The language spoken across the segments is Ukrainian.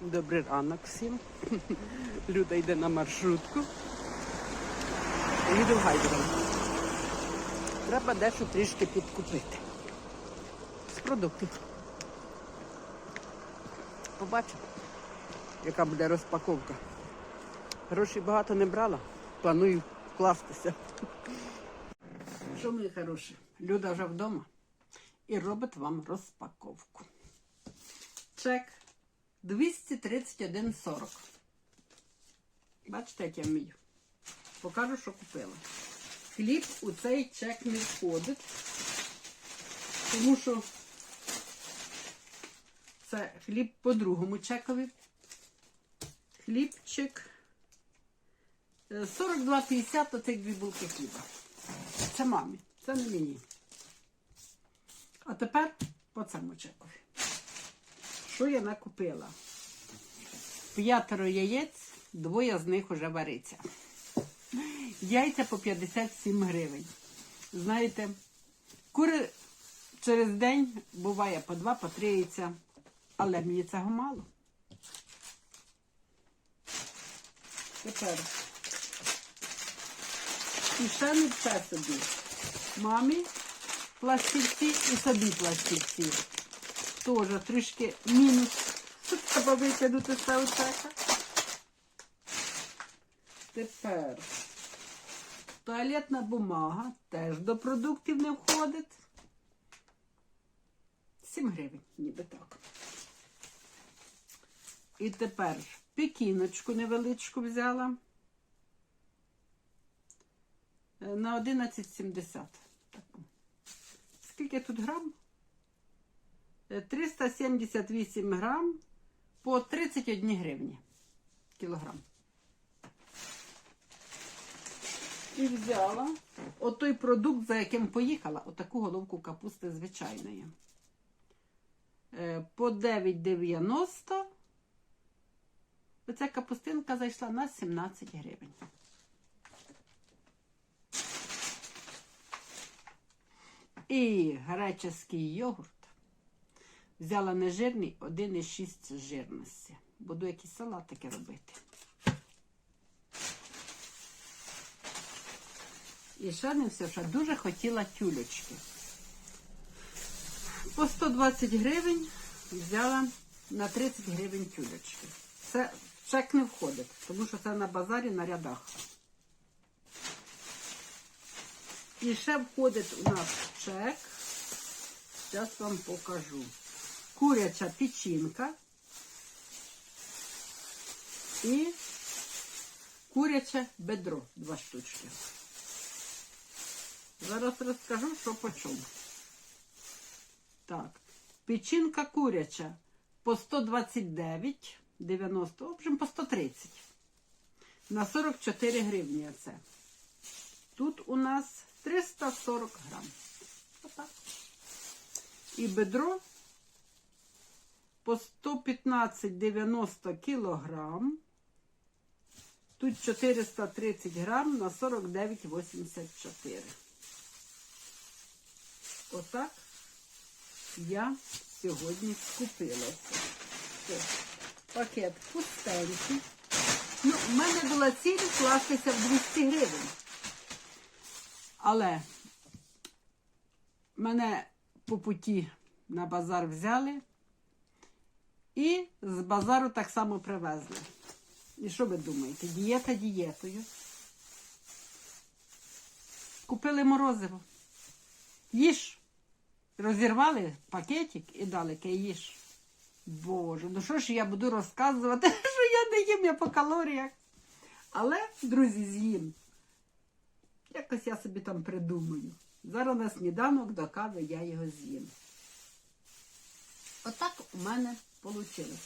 Добрий ранок всім. Люда йде на маршрутку. Їду в Гайдерон. Треба дещо трішки підкупити. З продуктів. Побачимо, яка буде розпаковка. Грошей багато не брала. Планую вкластися. Що, мої хороші? Люда вже вдома і робить вам розпаковку. Чек 231,40. Бачите, як я вмію. Покажу, що купила. Хліб у цей чек не входить, тому що це хліб по другому чекові. Хлібчик е, 42,50 оцих дві булки хліба. Це мамі, це не мені. А тепер по цьому чекові. Що я накупила? П'ятеро яєць, двоє з них уже вариться. Яйця по 57 гривень. Знаєте, кури через день буває по два, по три яйця. Але мені цього мало. Тепер. І ще не все собі. Мамі пластівці і собі пластівці. Тоже трішки мінус. Тут треба з цього чека. Тепер туалетна бумага теж до продуктів не входить. 7 гривень, ніби так. І тепер пекіночку невеличку взяла. Е, На 11,70. Скільки тут грам? Е, 378 грам по 31 гривні кілограм. І взяла отой продукт, за яким поїхала, отаку головку капусти звичайної. Е, По 9,90. Оця капустинка зайшла на 17 гривень. І греческий йогурт. Взяла нежирний 1,6 жирності. Буду якісь салатики робити. І ще не все, що дуже хотіла тюлечки. По 120 гривень взяла на 30 гривень тюлечки. Це в чек не входить, тому що це на базарі на рядах. І ще входить у нас чек. Зараз вам покажу. Куряча печінка і куряче бедро два штучки. Зараз розкажу, що по чому. Так, печінка куряча по 129,90, в общем, по 130. На 44 гривні це. Тут у нас 340 грам. Отак. І бедро по 115,90 кілограм. Тут 430 грам на 49,84. Отак я сьогодні скупилася. Пакет пустенький. Ну, в мене була ціль вкластися в 200 гривень. Але мене по путі на базар взяли і з базару так само привезли. І що ви думаєте? Дієта дієтою. Купили морозиво. Їж. Розірвали пакетик і дали їж. Боже, ну що ж я буду розказувати, що я не їм я по калоріях. Але, друзі, з'їм. Якось я собі там придумаю. Зараз на сніданок до кави я його з'їм. Отак у мене вийшло.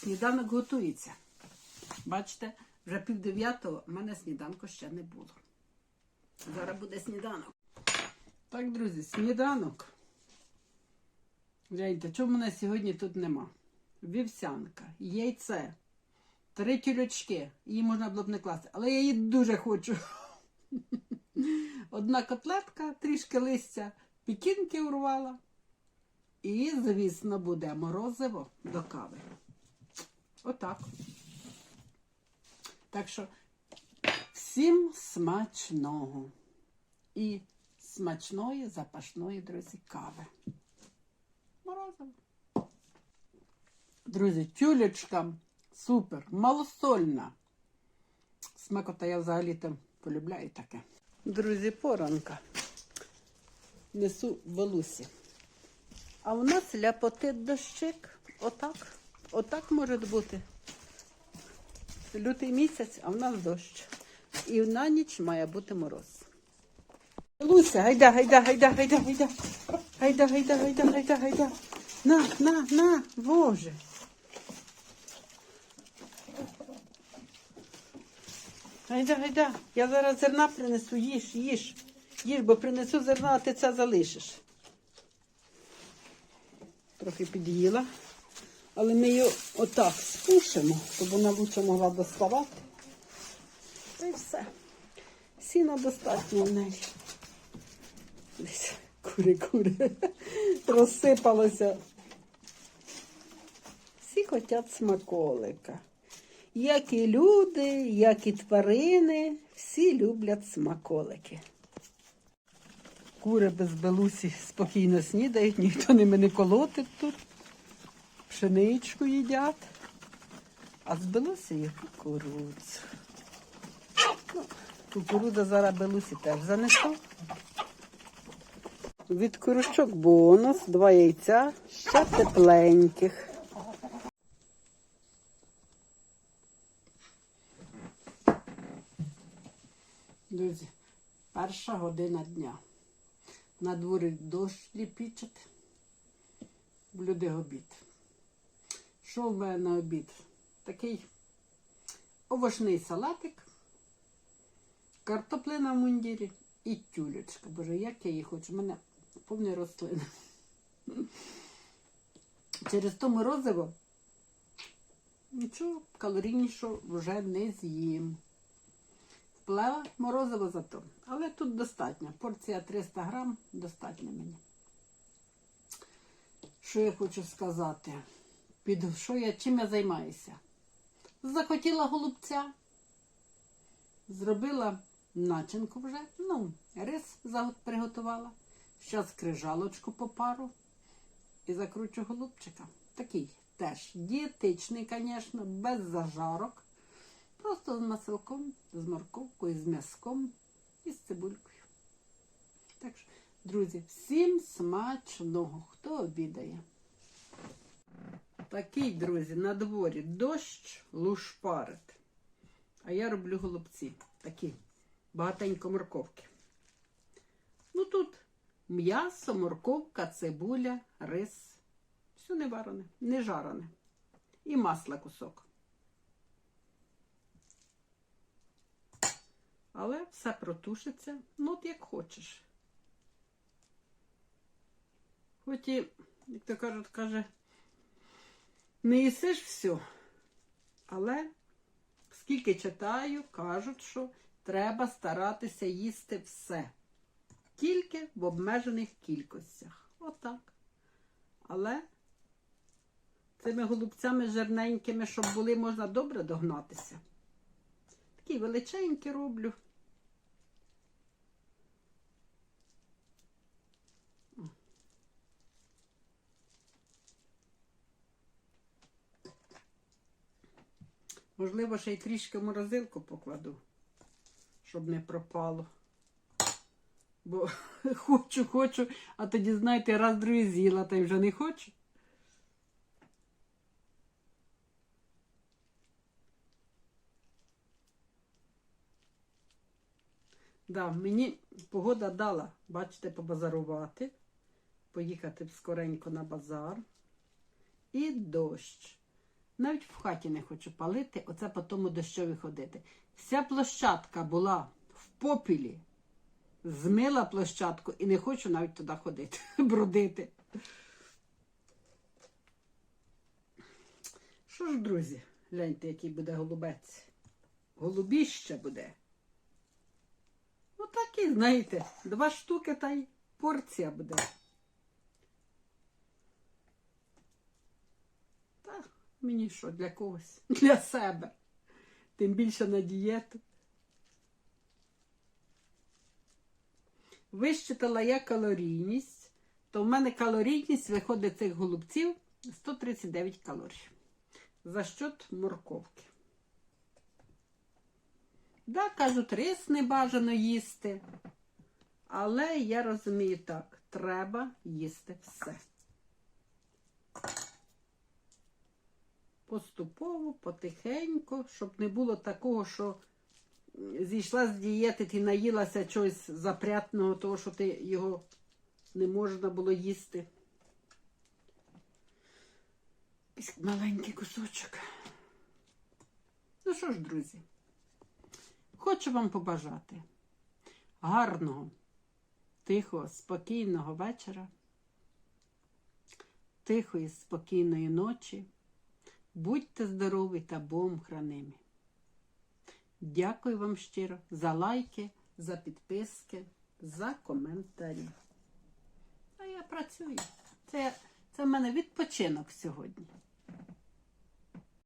Сніданок готується. Бачите, вже пів дев'ятого в мене сніданку ще не було. Зараз буде сніданок. Так, друзі, сніданок. Гляньте, чого мене сьогодні тут нема? Вівсянка, яйце, три тюлячки. Її можна було б не класти, але я її дуже хочу. Одна котлетка, трішки листя, пікінки урвала. І, звісно, буде морозиво до кави. Отак. Так що всім смачного і смачної запашної, друзі, кави. Морозиво. Друзі, тюлечка супер, малосольна. Смакота я взагалі там полюбляю таке. Друзі, поранка. Несу балусі. А у нас ляпотить дощик. Отак. Отак може бути. Лютий місяць, а в нас дощ. І на ніч має бути мороз. Луся, гайда, гайда, гайда, гайда, гайда. Гайда, гайда, гайда, гайда, гайда. На, на, на, Боже. Гайда, гайда. Я зараз зерна принесу, їж, їж. Їж, бо принесу зерна, а ти це залишиш. Трохи під'їла. Але ми її отак спушимо, щоб вона лучше могла доставати. Та й все. Сіна достатньо в неї. Десь Кури, кури. Розсипалося. Всі хочуть смаколика. Як і люди, як і тварини, всі люблять смаколики. Кури без белусі спокійно снідають, ніхто ними не колотить тут. Пшеничку їдять. А з белусі є кукурудзу. Ну, кукурудза зараз белусі теж занесу. Від курочок бонус, два яйця, ще тепленьких. Друзі, перша година дня. На дворі дощ ліпічить, в обід. Що в мене на обід? Такий овочний салатик, картоплина в мундірі і тюлечка. Боже, як я її хочу. У мене повні рослини. Через то морозиво нічого калорійнішого вже не з'їм. Вплела морозиво зато. Але тут достатньо. Порція 300 грам достатньо мені. Що я хочу сказати? Під що я, чим я займаюся? Захотіла голубця. Зробила начинку вже. Ну, рис приготувала. Зараз крижалочку по пару і закручу голубчика. Такий теж дієтичний, звісно, без зажарок. Просто з маселком, з морковкою, з м'язком і з цибулькою. Так що, друзі, всім смачного, хто обідає. Такий, друзі, на дворі дощ лушпарить. А я роблю голубці. Такі, багатенько морковки. Ну тут м'ясо, морковка, цибуля, рис. Все не варене, не жарене. І масла кусок. Але все протушиться, ну от як хочеш. Хоч і, як то кажуть, каже, не їсиш все. Але скільки читаю, кажуть, що треба старатися їсти все. Тільки в обмежених кількостях. Отак. Але цими голубцями жирненькими, щоб були, можна добре догнатися. Такі величенькі роблю. Можливо, ще й трішки в морозилку покладу, щоб не пропало. Бо хочу, хочу, а тоді, знаєте, раз другий з'їла, та й вже не хочу. Да, мені погода дала, бачите, побазарувати, поїхати скоренько на базар. І дощ. Навіть в хаті не хочу палити, оце по тому дощові ходити. Вся площадка була в попілі, змила площадку і не хочу навіть туди ходити, бродити. Що ж, друзі, гляньте, який буде голубець. Голубіще буде. Ну так і, знаєте, два штуки та й порція буде. Так, Мені що, для когось? Для себе. Тим більше на дієту. Вищитала я калорійність, то в мене калорійність виходить цих голубців 139 калорій. За счет морковки. Да, кажуть, рис не бажано їсти. Але я розумію так, треба їсти все. Поступово, потихеньку, щоб не було такого, що зійшла з дієти, ти наїлася чогось запрятного, того, що ти його не можна було їсти. Маленький кусочок. Ну що ж, друзі, хочу вам побажати гарного, тихого, спокійного вечора, тихої, спокійної ночі. Будьте здорові та Богом хранимі. Дякую вам щиро за лайки, за підписки, за коментарі. А я працюю. Це, це в мене відпочинок сьогодні.